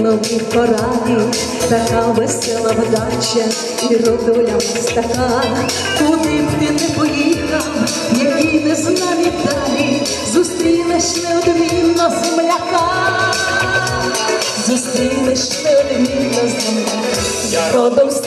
новій пораді, така весела вдача і родуля мастака. Куди б ти не поїхав, які не знані далі, зустрінеш неодмінно земляка, зустрінеш неодмінно земляка. Родом з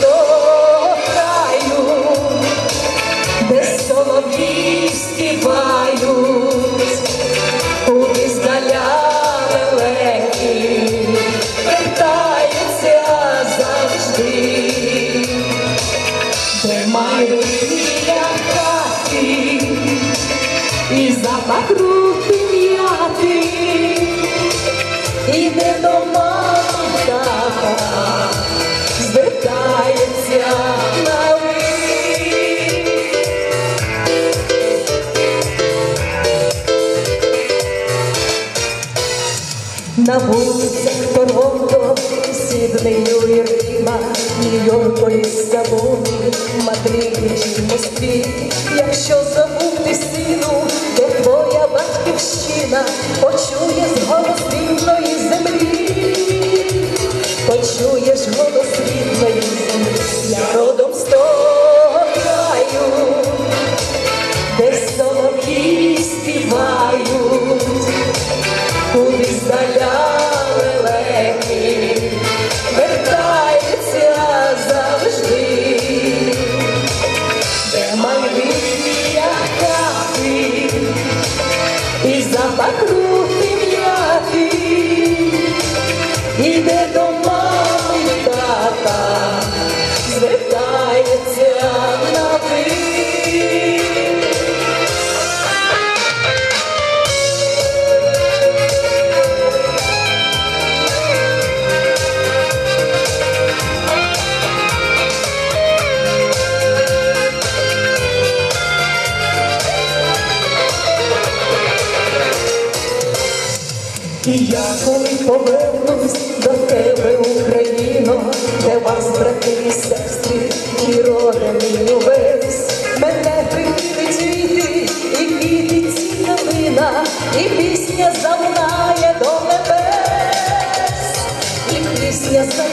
Вулицях Торонто, Сіднею і Рима, Нью-Йорку і Ліссабоні, Мадриді чи Москві. Якщо забути сину, де твоя батьківщина, почуєш голос рідної землі, почуєш голос рідної землі, І я коли повернусь до тебе, Україно, де вас, брати і сестри, і рода і увесь, мене прикрили цвіти, і квіти ці калина, і пісня залунає до небес, і пісня залунає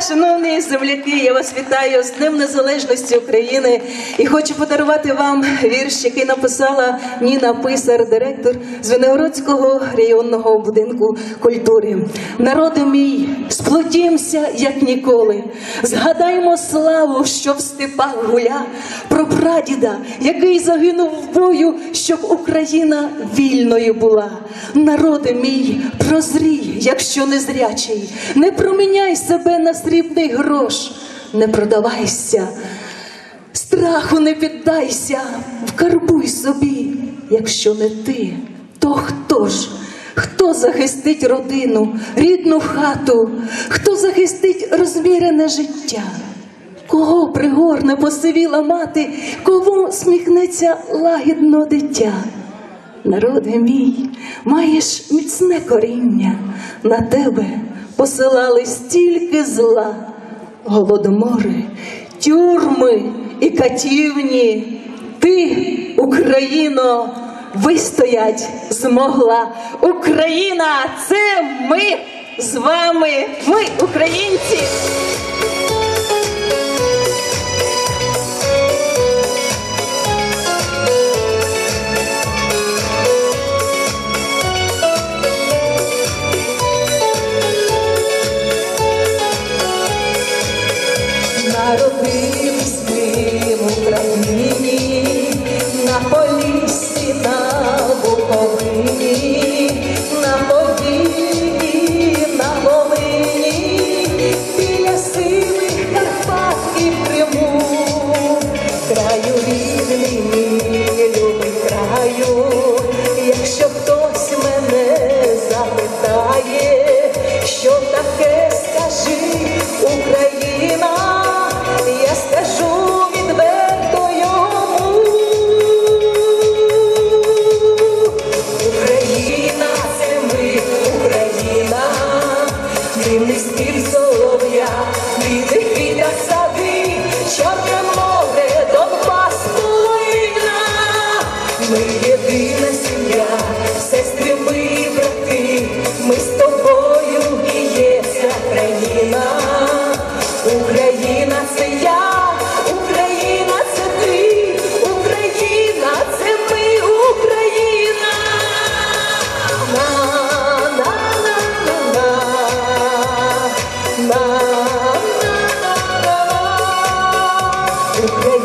шановні земляки. Я вас вітаю з Днем Незалежності України і хочу подарувати вам вірш, який написала Ніна Писар, директор Звенигородського районного будинку культури. Народи мій, сплотімся, як ніколи. Згадаймо славу, що в степах гуля, про прадіда, який загинув в бою, щоб Україна вільною була. Народи мій, прозрій, якщо не зрячий, не проміняй себе на срібний грош, не продавайся, страху не піддайся, вкарбуй собі, якщо не ти, то хто ж? Хто захистить родину, рідну хату, хто захистить розмірене життя? Кого пригорне посивіла мати, кому сміхнеться лагідно дитя? Народи мій, маєш міцне коріння, на тебе посилали стільки зла, голодомори, тюрми і катівні. Ти, Україно, вистоять змогла. Україна це ми. з вами. Ми українці. Dillis il solo 오